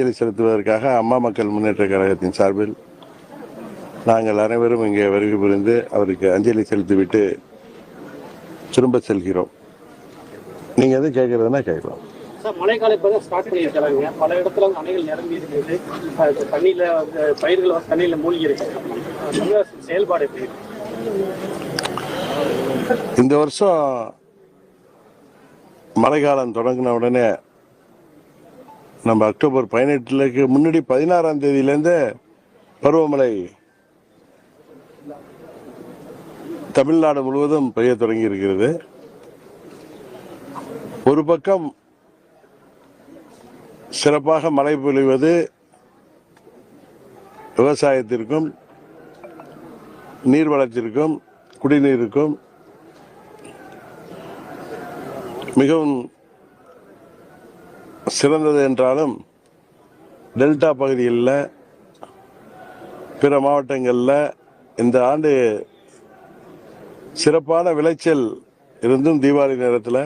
அஞ்சலி செலுத்துவதற்காக அம்மா மக்கள் முன்னேற்ற கழகத்தின் சார்பில் நாங்கள் அனைவரும் இங்கே வருகை புரிந்து அவருக்கு அஞ்சலி செலுத்திவிட்டு திரும்ப செல்கிறோம். நீங்க எது கேட்கறதுன்னா கேட்கலாம். மழைக்காலம் இப்போ தான் ஸ்டார்ட் பண்ணியிருக்கிறாங்க பல இடத்துல வந்து அணைகள் நிரம்பி இருக்குது. அஹ் இப்ப தண்ணியில வந்து பயிர்கள் வந்து தண்ணியில மூழ்கி இருக்கு. அஹ் தமிழக அரசின் செயல்பாடு எப்படி இருக்கு? இந்த வருஷம் மழைக்காலம் தொடங்கின உடனே நம்ம அக்டோபர் பதினெட்டுலக்கு முன்னாடி பதினாறாம் தேதியிலேருந்து பருவமழை தமிழ்நாடு முழுவதும் பெய்ய தொடங்கி இருக்கிறது. ஒரு பக்கம் சிறப்பாக மழை பொழிவது விவசாயத்திற்கும் நீர் நீர்வளத்திற்கும் குடிநீருக்கும் மிகவும் சிறந்தது என்றாலும் டெல்டா பகுதிகளில் பிற மாவட்டங்களில் இந்த ஆண்டு சிறப்பான விளைச்சல் இருந்தும் தீபாவளி நேரத்தில்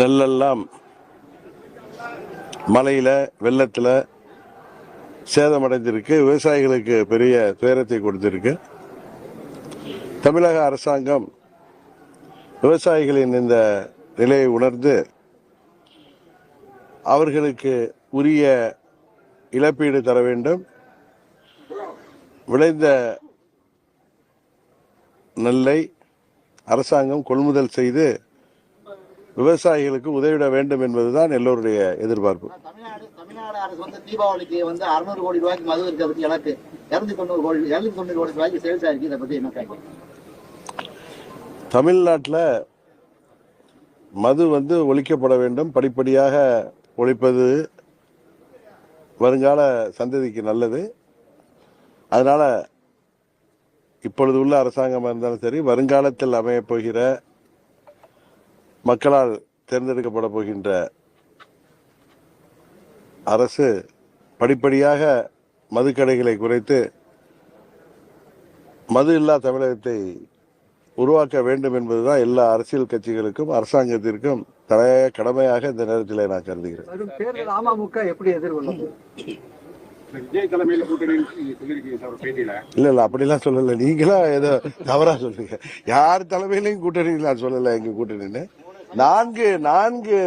நெல்லெல்லாம் மழையில் வெள்ளத்தில் சேதமடைந்திருக்கு. விவசாயிகளுக்கு பெரிய துயரத்தை கொடுத்திருக்கு. தமிழக அரசாங்கம் விவசாயிகளின் இந்த நிலையை உணர்ந்து அவர்களுக்கு உரிய இழப்பீடு தர வேண்டும். விளைந்த நெல்லை அரசாங்கம் கொள்முதல் செய்து விவசாயிகளுக்கு உதவிட வேண்டும் என்பதுதான் எல்லோருடைய எதிர்பார்ப்பு. தமிழ்நாடு தமிழ்நாடு அரசு வந்து தீபாவளிக்கு வந்து அறுநூறு கோடி ரூபாய்க்கு மது இருக்க பத்தி எனக்கு இருநூத்தி தொண்ணூறு கோடி இருநூத்தி தொண்ணூறு கோடி ரூபாய்க்கு சேல்ஸ் ஆயிருக்கு. இதை பத்தி என்ன கேட்க தமிழ்நாட்டில் மது வந்து ஒழிக்கப்பட வேண்டும். படிப்படியாக ஒழிப்பது வருங்கால சந்ததிக்கு நல்லது. அதனால் இப்பொழுது உள்ள அரசாங்கமாக இருந்தாலும் சரி வருங்காலத்தில் அமையப் போகிற மக்களால் தேர்ந்தெடுக்கப்பட போகின்ற அரசு படிப்படியாக மதுக்கடைகளை குறைத்து மது இல்லா தமிழகத்தை உருவாக்க வேண்டும் என்பதுதான் எல்லா அரசியல் கட்சிகளுக்கும் அரசாங்கத்திற்கும் தலையாய கடமையாக இந்த நேரத்தில் நான் கருதுகிறேன். அமமுக எப்படி எதிர்கொள்ளும்? இல்ல இல்ல அப்படிலாம் சொல்லல. நீங்களா ஏதோ தவறா சொல்லுங்க யார் தலைமையிலையும் கூட்டணி நான் சொல்லல எங்க கூட்டணின்னு. நான்கு நான்கு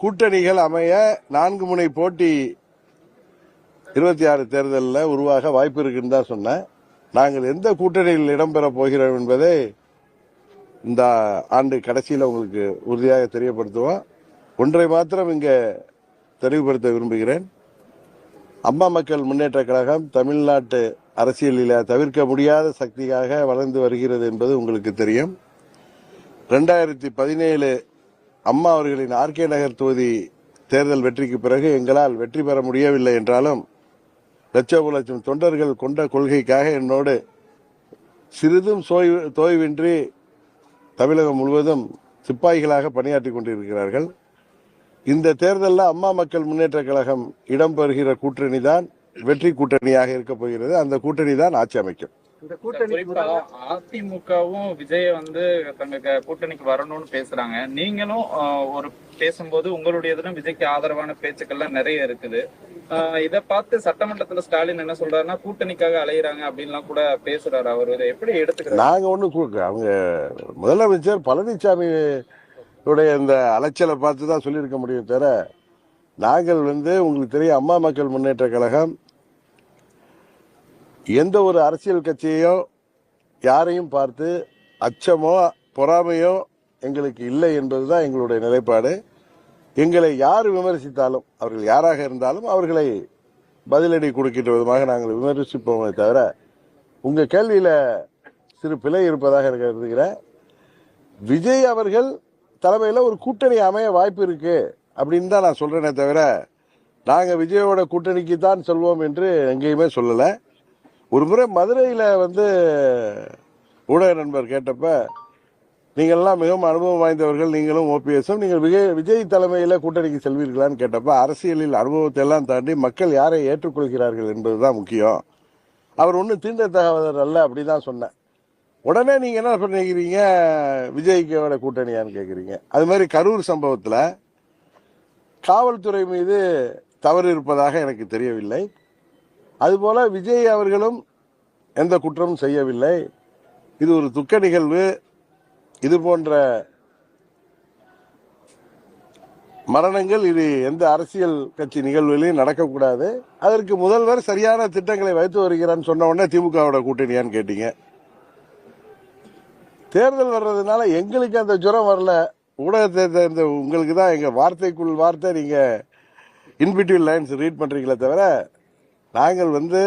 கூட்டணிகள் அமைய நான்கு முனை போட்டி இருபத்தி ஆறு தேர்தலில் உருவாக வாய்ப்பு இருக்குன்னு தான் சொன்னேன். நாங்கள் எந்த கூட்டணியில் இடம்பெற போகிறோம் என்பதை இந்த ஆண்டு கடைசியில் உங்களுக்கு உறுதியாக தெரியப்படுத்துவோம். ஒன்றை மாத்திரம் இங்கே தெளிவுபடுத்த விரும்புகிறேன். அம்மா மக்கள் முன்னேற்ற கழகம் தமிழ்நாட்டு அரசியலில் தவிர்க்க முடியாத சக்தியாக வளர்ந்து வருகிறது என்பது உங்களுக்கு தெரியும். ரெண்டாயிரத்தி பதினேழு அம்மா அவர்களின் ஆர்கே நகர் தொகுதி தேர்தல் வெற்றிக்கு பிறகு எங்களால் வெற்றி பெற முடியவில்லை என்றாலும் லட்சோப லட்சம் தொண்டர்கள் கொண்ட கொள்கைக்காக என்னோடு சிறிதும் சோய் தோய்வின்றி தமிழகம் முழுவதும் சிப்பாய்களாக பணியாற்றி கொண்டிருக்கிறார்கள். இந்த தேர்தலில் அம்மா மக்கள் முன்னேற்ற கழகம் இடம்பெறுகிற கூட்டணி தான் வெற்றி கூட்டணியாக இருக்க போகிறது. அந்த கூட்டணி தான் ஆட்சி அமைக்கும். இந்த கூட்டணி அதிமுகவும் விஜய வந்து தங்க கூட்டணிக்கு வரணும்னு பேசுறாங்க. நீங்களும் ஒரு பேசும்போது உங்களுடையதும் விஜய்க்கு ஆதரவான பேச்சுக்கள்லாம் நிறைய இருக்குது. இத பார்த்து சட்டமன்றத்துல ஸ்டாலின் என்ன சொல்றாருன்னா கூட்டணிக்காக அலையிறாங்க அப்படின்லாம் கூட பேசுறாரு அவர். இதை எப்படி எடுத்துக்கிறாரு? நாங்க ஒண்ணு அவங்க முதலமைச்சர் பழனிசாமி உடைய இந்த அலைச்சலை பார்த்து தான் சொல்லியிருக்க முடியும் தவிர நாங்கள் வந்து உங்களுக்கு தெரியும் அம்மா மக்கள் முன்னேற்ற கழகம் எந்த ஒரு அரசியல் கட்சியோ யாரையும் பார்த்து அச்சமோ பொறாமையோ எங்களுக்கு இல்லை என்பதுதான் எங்களுடைய நிலைப்பாடு. எங்களை யார் விமர்சித்தாலும் அவர்கள் யாராக இருந்தாலும் அவர்களை பதிலடி கொடுக்கின்ற விதமாக நாங்கள் விமர்சிப்போமே தவிர உங்கள் கேள்வியில் சிறு பிழை இருப்பதாக கருதுகிறேன். விஜய் அவர்கள் தலைமையில் ஒரு கூட்டணி அமைய வாய்ப்பு இருக்குது அப்படின்னு தான் நான் சொல்கிறேனே தவிர நாங்கள் விஜயோட கூட்டணிக்கு தான் சொல்வோம் என்று எங்கேயுமே சொல்லலை. ஒரு முறை மதுரையில் வந்து ஊடக நண்பர் கேட்டப்ப நீங்கள்லாம் மிகவும் அனுபவம் வாய்ந்தவர்கள் நீங்களும் ஓபிஎஸும் நீங்கள் விஜய் விஜய் தலைமையில் கூட்டணிக்கு செல்வீர்களான்னு கேட்டப்ப அரசியலில் அனுபவத்தை எல்லாம் தாண்டி மக்கள் யாரை ஏற்றுக்கொள்கிறார்கள் என்பது தான் முக்கியம். அவர் ஒன்றும் தீண்டத்தகாதவர் அல்ல அப்படி தான் சொன்னேன். உடனே நீங்கள் என்ன பண்ணிக்கிறீங்க? விஜய்க்கோட கூட்டணியான்னு கேட்குறீங்க அது மாதிரி கரூர் சம்பவத்தில் காவல்துறை மீது தவறு இருப்பதாக எனக்கு தெரியவில்லை. அதுபோல விஜய் அவர்களும் எந்த குற்றமும் செய்யவில்லை. இது ஒரு துக்க நிகழ்வு. இது போன்ற மரணங்கள் இது எந்த அரசியல் கட்சி நிகழ்வுகளையும் நடக்கக்கூடாது. அதற்கு முதல்வர் சரியான திட்டங்களை வைத்து வருகிறான்னு சொன்ன உடனே திமுகவோட கூட்டணியான்னு கேட்டீங்க. தேர்தல் வர்றதுனால எங்களுக்கு அந்த ஜுரம் வரல. ஊடகத்தை சேர்ந்த உங்களுக்கு தான் எங்கள் வார்த்தைக்குள் வார்த்தை நீங்கள் இன்பிட்யூல் லைன்ஸ் ரீட் பண்ணுறீங்களே தவிர நாங்கள் வந்து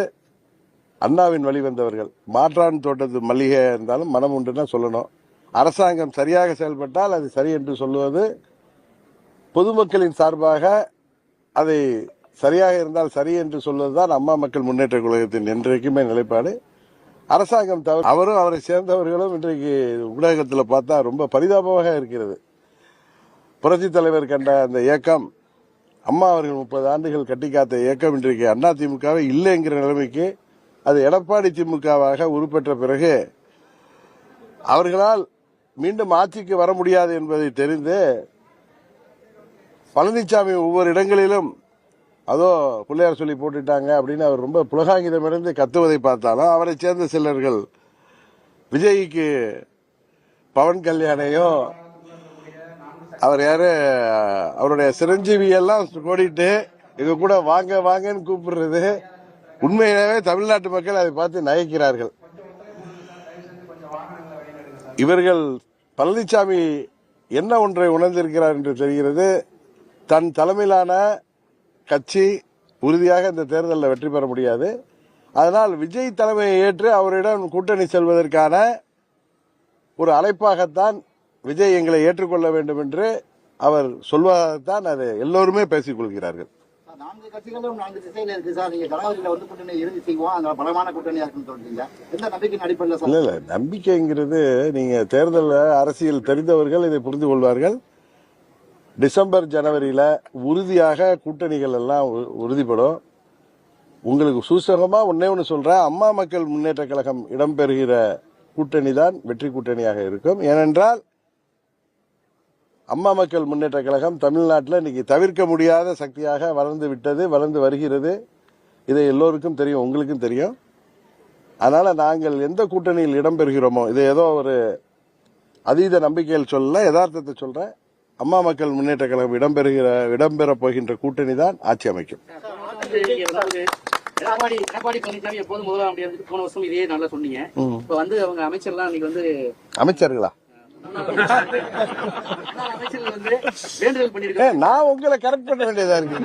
அண்ணாவின் வழி வந்தவர்கள். மாற்றான் தோட்டத்து மல்லிகை இருந்தாலும் மனம் உண்டுன்னா சொல்லணும். அரசாங்கம் சரியாக செயல்பட்டால் அது சரி என்று சொல்லுவது பொதுமக்களின் சார்பாக அதை சரியாக இருந்தால் சரி என்று சொல்வதுதான் அம்மா மக்கள் முன்னேற்ற கழகத்தின் என்றைக்குமே நிலைப்பாடு. அரசாங்கம் தவறு. அவரும் அவரை சேர்ந்தவர்களும் இன்றைக்கு ஊடகத்தில் பார்த்தா ரொம்ப பரிதாபமாக இருக்கிறது. புரட்சி தலைவர் கண்ட அந்த இயக்கம் அம்மா அவர்கள் முப்பது ஆண்டுகள் கட்டி காத்த இயக்கம் இன்றைக்கு அண்ணா திமுகவே இல்லைங்கிற நிலைமைக்கு அது எடப்பாடி திமுகவாக உருப்பெற்ற பிறகு அவர்களால் மீண்டும் ஆட்சிக்கு வர முடியாது என்பதை தெரிந்து பழனிசாமி ஒவ்வொரு இடங்களிலும் அதோ பிள்ளையார் சொல்லி போட்டுட்டாங்க அப்படின்னு அவர் ரொம்ப புலகாங்கிதமிருந்து கத்துவதை பார்த்தாலும் அவரை சேர்ந்த சிலர்கள் விஜய்க்கு பவன் கல்யாணையும் அவர் யாரு? அவருடைய சிரஞ்சீவி எல்லாம் இது கூட வாங்க வாங்கன்னு கூப்பிடுறது. உண்மையிலேயே தமிழ்நாட்டு மக்கள் அதை பார்த்து நகைக்கிறார்கள். இவர்கள் பழனிசாமி என்ன ஒன்றை உணர்ந்திருக்கிறார் என்று தெரிகிறது? தன் தலைமையிலான கட்சி உறுதியாக இந்த தேர்தலில் வெற்றி பெற முடியாது. அதனால் விஜய் தலைமையை ஏற்று அவரிடம் கூட்டணி செல்வதற்கான ஒரு அழைப்பாகத்தான் விஜய் எங்களை ஏற்றுக்கொள்ள வேண்டும் என்று அவர் சொல்வதாகத்தான் அதை எல்லோருமே பேசிக் கொள்கிறார்கள். நான்கு கட்சிகளும் நான்கு திசையில இருக்கு சார். நீங்க கலாவதியில வந்து கூட்டணி இறுதி செய்வோம். அந்த பலமான கூட்டணியா இருக்குன்னு சொல்றீங்க. எந்த நம்பிக்கையின் அடிப்படையில் சார்? இல்ல இல்ல. நம்பிக்கைங்கிறது நீங்க தேர்தல் அரசியல் தெரிந்தவர்கள் இதை புரிந்து கொள்வார்கள். டிசம்பர் ஜனவரியில உறுதியாக கூட்டணிகள் எல்லாம் உறுதிப்படும். உங்களுக்கு சூசகமா ஒன்னே ஒன்று சொல்றேன். அம்மா மக்கள் முன்னேற்ற கழகம் இடம்பெறுகிற கூட்டணி தான் வெற்றி கூட்டணியாக இருக்கும். ஏனென்றால் அம்மா மக்கள் முன்னேற்ற கழகம் தமிழ்நாட்டில் இன்னைக்கு தவிர்க்க முடியாத சக்தியாக வளர்ந்து விட்டது வளர்ந்து வருகிறது. இதை எல்லோருக்கும் தெரியும் உங்களுக்கும் தெரியும். அதனால நாங்கள் எந்த கூட்டணியில் இடம்பெறுகிறோமோ இது ஏதோ ஒரு அதீத நம்பிக்கையில் சொல்லல யதார்த்தத்தை சொல்றேன். அம்மா மக்கள் முன்னேற்ற கழகம் இடம்பெறுகிற இடம்பெறப் போகின்ற கூட்டணி தான் ஆட்சி அமைக்கும். எடப்பாடி எடப்பாடி பழனிசாமி எப்போதும் முதலாம் அப்படி இருந்துட்டு போன வருஷம் இதே நல்லா சொன்னீங்க. இப்ப வந்து அவங்க அமைச்சர்லாம் இன்னைக்கு வந்து அமைச்சர்களா? நான் உங்களை கரெக்ட் பண்ண வேண்டியதா இருக்கு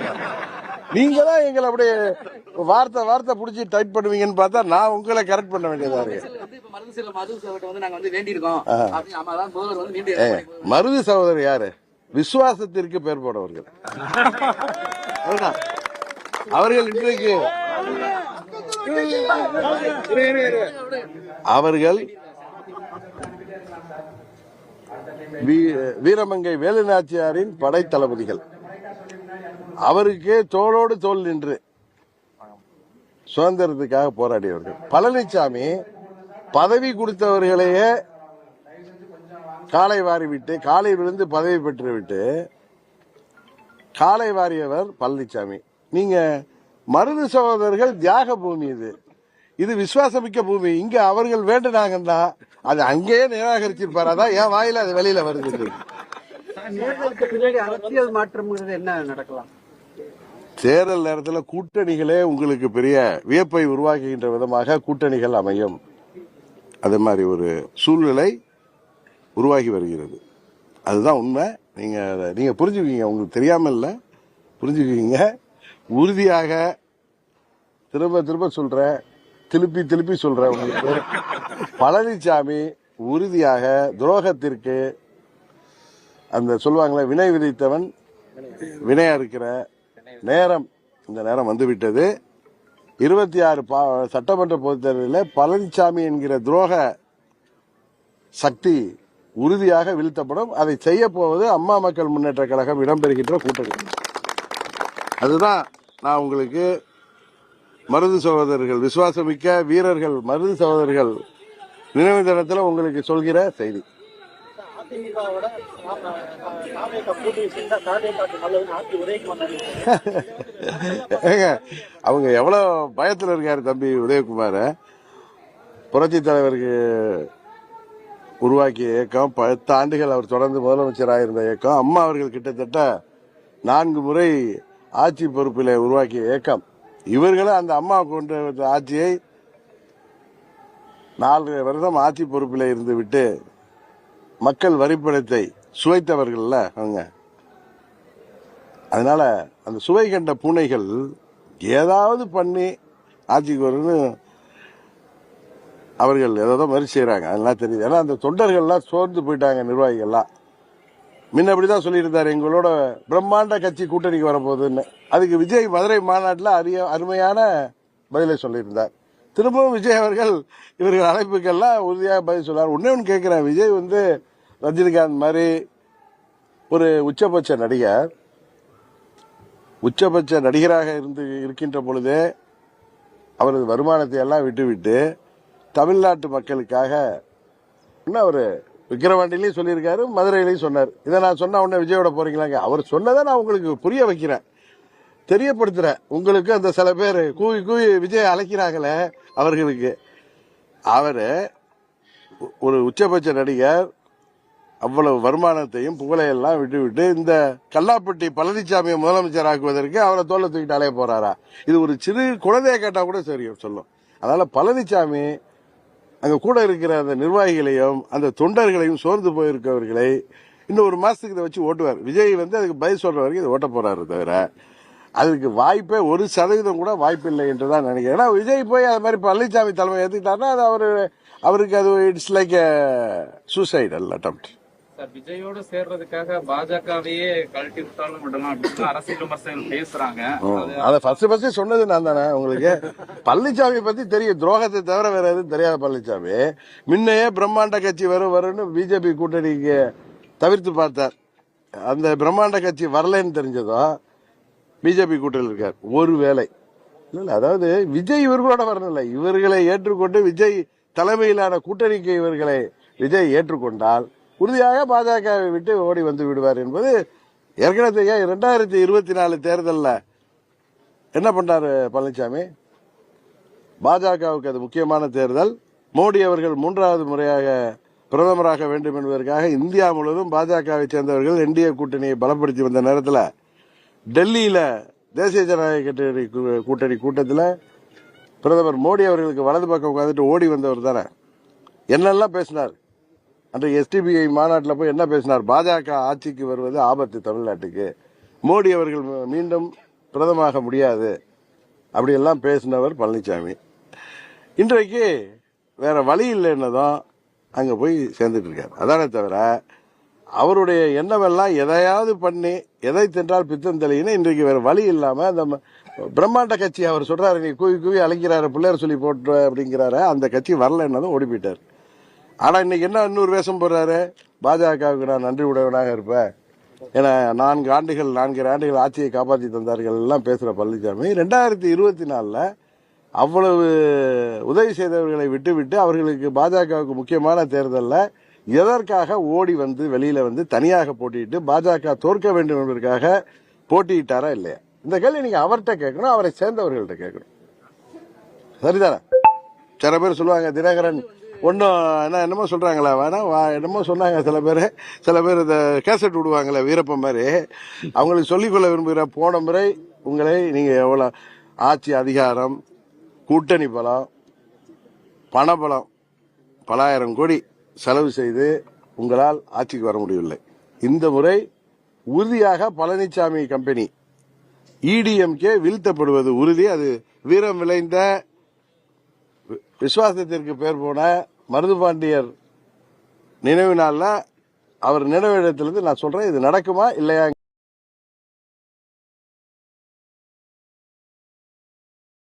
நீங்க தான் எங்களை அப்படியே வார்த்தை வார்த்தை புடிச்சு டைப் பண்ணுவீங்கன்னு பார்த்தா நான் உங்களை கரெக்ட் பண்ண வேண்டியதா இருக்கு. மருது சகோதரர் யாரு? விசுவாசத்திற்கு பேர் போடவர்கள். அவர்கள் இன்றைக்கு அவர்கள் வீ- வீரமங்கை வேலுநாச்சியாரின் படை தளபதிகள். அவருக்கே தோளோடு தோல் நின்று சுதந்திரத்துக்காக போராடியவர்கள். பழனிசாமி பதவி கொடுத்தவர்களையே காலை வாரிவிட்டு காலை விழுந்து பதவி பெற்று விட்டு காலை வாரியவர் பழனிசாமி நீங்க மருது சகோதரர்கள் தியாக பூமி இது. இது விசுவாசமிக்க பூமி. இங்க அவர்கள் வேண்டுனாங்கன்னா அது அங்கேயே நிராகரிச்சிருப்பாரு. அதான் என் வாயில அது வெளியில வருது. அரசியல் மாற்றம்ங்கிறது என்ன நடக்கலாம்? தேர்தல் நேரத்தில் கூட்டணிகளே உங்களுக்கு பெரிய வியப்பை உருவாக்குகின்ற விதமாக கூட்டணிகள் அமையும். அது மாதிரி ஒரு சூழ்நிலை உருவாகி வருகிறது. அதுதான் உண்மை. நீங்க அதை- நீங்க புரிஞ்சுக்குவீங்க. உங்களுக்கு தெரியாம இல்ல புரிஞ்சுக்குவீங்க. உறுதியாக திரும்ப திரும்ப சொல்றேன். திருப்பி திருப்பி சொல்றேன் உங்களுக்கு. பழனிசாமி உறுதியாக துரோகத்திற்கு அந்த சொல்லுவாங்களே வினை விதித்தவன் வினை அறுக்கிற நேரம் இந்த நேரம் வந்துவிட்டது. இருபத்தி ஆறு சட்டமன்ற பொதுத் தேர்தலில் பழனிசாமி என்கிற துரோக சக்தி உறுதியாக வீழ்த்தப்படும். அதை செய்ய போவது அம்மா மக்கள் முன்னேற்ற கழகம் இடம்பெறுகின்ற கூட்டணி. அதுதான் நான் உங்களுக்கு மருது சகோதரர்கள் விசுவாசமிக்க வீரர்கள் மருது சகோதரர்கள் நினைவு தினத்தில் உங்களுக்கு சொல்கிற செய்தி. அவங்க எவ்வளவு பயத்துல இருக்காரு தம்பி உதயகுமார. புரட்சி தலைவருக்கு உருவாக்கிய இயக்கம் பத்து ஆண்டுகள் அவர் தொடர்ந்து முதலமைச்சராக இருந்த இயக்கம் அம்மா அவர்கள் கிட்டத்தட்ட நான்கு முறை ஆட்சி பொறுப்பில் உருவாக்கிய இயக்கம். இவர்களும் அந்த அம்மா கொண்டு வந்த ஆட்சியை நாலு வருடம் ஆட்சி பொறுப்பில் இருந்து விட்டு மக்கள் வரிப்பணத்தை சுவைத்தவர்கள்ல அவங்க அதனால அந்த சுவை கண்ட பூனைகள் ஏதாவது பண்ணி ஆட்சிக்கு வரும்னு அவர்கள் ஏதோ மாதிரி செய்கிறாங்க அதெல்லாம் தெரியுது. ஏன்னா அந்த தொண்டர்கள்லாம் சோர்ந்து போயிட்டாங்க நிர்வாகிகள்லாம். முன்ன அப்படிதான் சொல்லியிருந்தார் எங்களோட பிரம்மாண்ட கட்சி கூட்டணிக்கு வரப்போகுதுன்னு. அதுக்கு விஜய் மதுரை மாநாட்டில் அரிய அருமையான பதிலை சொல்லியிருந்தார். திரும்பவும் விஜய் அவர்கள் இவர்கள் அழைப்புக்கெல்லாம் உறுதியாக பதில் சொன்னார். ஒன்றே ஒன்று கேட்குறேன். விஜய் வந்து ரஜினிகாந்த் மாதிரி ஒரு உச்சபட்ச நடிகர். உச்சபட்ச நடிகராக இருந்து இருக்கின்ற பொழுதே அவரது வருமானத்தை எல்லாம் விட்டுவிட்டு தமிழ்நாட்டு மக்களுக்காக இன்னும் அவர் விக்கிரவாண்டிலையும் சொல்லியிருக்காரு மதுரையிலையும் சொன்னார். இதை நான் சொன்ன உடனே விஜயோட போறீங்களாங்க. அவர் சொன்னதை நான் உங்களுக்கு புரிய வைக்கிறேன். தெரியப்படுத்துறேன். உங்களுக்கு அந்த சில பேர் கூவி கூவி விஜய் அழைக்கிறாங்களே அவர்களுக்கு. அவர் ஒரு உச்சபட்ச நடிகர் அவ்வளவு வருமானத்தையும் புகழையெல்லாம் விட்டு விட்டு இந்த கல்லாப்பட்டி பழனிசாமியை முதலமைச்சர் ஆக்குவதற்கு அவரை தோல்ல தூக்கிட்டு அலைய போறாரா? இது ஒரு சிறு குழந்தைய கேட்டால் கூட சரி சொல்லும். அதனால பழனிசாமி அங்கே கூட இருக்கிற அந்த நிர்வாகிகளையும் அந்த தொண்டர்களையும் சோர்ந்து போயிருக்கவர்களை இன்னும் ஒரு மாதத்துக்கு இதை வச்சு ஓட்டுவார். விஜய் வந்து அதுக்கு பதில் சொல்கிற வரைக்கும் இதை ஓட்ட போகிறாரு தவிர அதுக்கு வாய்ப்பே ஒரு சதவீதம் கூட வாய்ப்பு இல்லை என்று தான் நினைக்கிறேன். ஏன்னா விஜய் போய் அது மாதிரி பழனிசாமி தலைமை ஏற்றுக்கிட்டாருன்னா அது அவர் அவருக்கு அது it's like suicidal attempt sir விஜயோட சேர்றதுக்காக பாஜகவையே கழட்டி விட்டாலும் விடலாம் அப்படின்னு அரசியல் விமர்சகர்கள் பேசுறாங்க. அது ஃபர்ஸ்ட் ஃபர்ஸ்ட் சொன்னது நான் தானே உங்களுக்கு? பழனிசாமி பத்தி தெரியும். துரோகத்தை தவிர வேற எதுவும் தெரியாத பழனிசாமி முன்னையே பிரம்மாண்ட கட்சி வரும் வரும்னு பிஜேபி கூட்டணிக்கு தவிர்த்து பார்த்தார். அந்த பிரம்மாண்ட கட்சி வரலைன்னு தெரிஞ்சதும் பிஜேபி கூட்டணியில் இருக்கார். ஒரு வேலை இல்ல இல்ல அதாவது விஜய் இவர்களோட வரணும்ல. இவர்களை ஏற்றுக்கொண்டு விஜய் தலைமையிலான கூட்டணிக்கு இவர்களை விஜய் ஏற்றுக்கொண்டால் உறுதியாக பாஜகவை விட்டு ஓடி வந்து விடுவார் என்பது ஏற்கனவே தெரியும் இருபத்தி நாலு தேர்தலில் என்ன பண்ணார் பழனிசாமி பாஜகவுக்கு அது முக்கியமான தேர்தல். மோடி அவர்கள் மூன்றாவது முறையாக பிரதமராக வேண்டும் என்பதற்காக இந்தியா முழுவதும் பாஜகவை சேர்ந்தவர்கள் என்டிஏ கூட்டணியை பலப்படுத்தி வந்த நேரத்தில் டெல்லியில் தேசிய ஜனநாயக கட்டணி கூட்டணி கூட்டத்தில் பிரதமர் மோடி அவர்களுக்கு வலது பக்கம் உட்காந்துட்டு ஓடி வந்தவர் தானே. என்னெல்லாம் பேசினார்? அன்றைக்கு எஸ்டிபிஐ மாநாட்டில் போய் என்ன பேசினார்? பாஜக ஆட்சிக்கு வருவது ஆபத்து தமிழ்நாட்டுக்கு. மோடி அவர்கள் மீ- மீண்டும் பிரதமாக முடியாது. அப்படியெல்லாம் பேசினவர் பழனிசாமி இன்றைக்கு வேற வழி இல்லைன்னதும் அங்கே போய் சேர்ந்துட்டு இருக்காரு. அதானே தவிர அவருடைய எண்ணமெல்லாம் எதையாவது பண்ணி எதை தின்றால் பித்தம் தெளியின்னு இன்றைக்கு வேற வழி இல்லாமல் அந்த பிரம்மாண்ட கட்சி அவர் சொல்றாரு நீ கூவி கூவி அழைக்கிறாரு பிள்ளையார் சொல்லி போட்டு அப்படிங்கிறாரு. அந்த கட்சி வரலன்னதும் ஓடி போயிட்டார். ஆனால் இன்னைக்கு என்ன இன்னொரு வேஷம் போடுறாரு? பாஜகவுக்கு நான் நன்றி உடையவனாக இருப்பேன். ஏன்னா நான்கு ஆண்டுகள் நான்கு ஆண்டுகள் ஆட்சியை காப்பாற்றி தந்தார்கள் எல்லாம் பேசுகிற பழனிசாமி ரெண்டாயிரத்தி இருபத்தி நாலில் அவ்வளவு உதவி செய்தவர்களை விட்டுவிட்டு அவர்களுக்கு பாஜகவுக்கு முக்கியமான தேர்தலில் எதற்காக ஓடி வந்து வெளியில் வந்து தனியாக போட்டியிட்டு பாஜக தோற்க வேண்டும் என்பதற்காக போட்டியிட்டாரா இல்லையா? இந்த கேள்வி நீங்கள் அவர்கிட்ட கேட்கணும் அவரை சேர்ந்தவர்கள்ட்ட கேட்கணும். சரிதானே? சில பேர் சொல்லுவாங்க தினகரன் ஒன்றும் என்ன என்னமோ சொல்கிறாங்களா வேணாம் வா- என்னமோ சொன்னாங்க சில பேர். சில பேர் இந்த கேசட் விடுவாங்களே வீரப்பன் மாதிரி. அவங்களுக்கு சொல்லிக்கொள்ள விரும்புகிற போன முறை உங்களை நீங்கள் எவ்வளோ ஆட்சி அதிகாரம் கூட்டணி பலம் பணபலம் பலாயிரம் கோடி செலவு செய்து உங்களால் ஆட்சிக்கு வர முடியவில்லை. இந்த முறை உறுதியாக பழனிசாமி கம்பெனி இடிஎம்கே வீழ்த்தப்படுவது உறுதி. அது வீரம் விளைந்த விசுவாசத்திற்கு பேர் போன மருது பாண்டியர் நினைவு நாளில் அவர் நினைவு இடத்திலிருந்து நான் சொல்கிறேன் இது நடக்குமா இல்லையா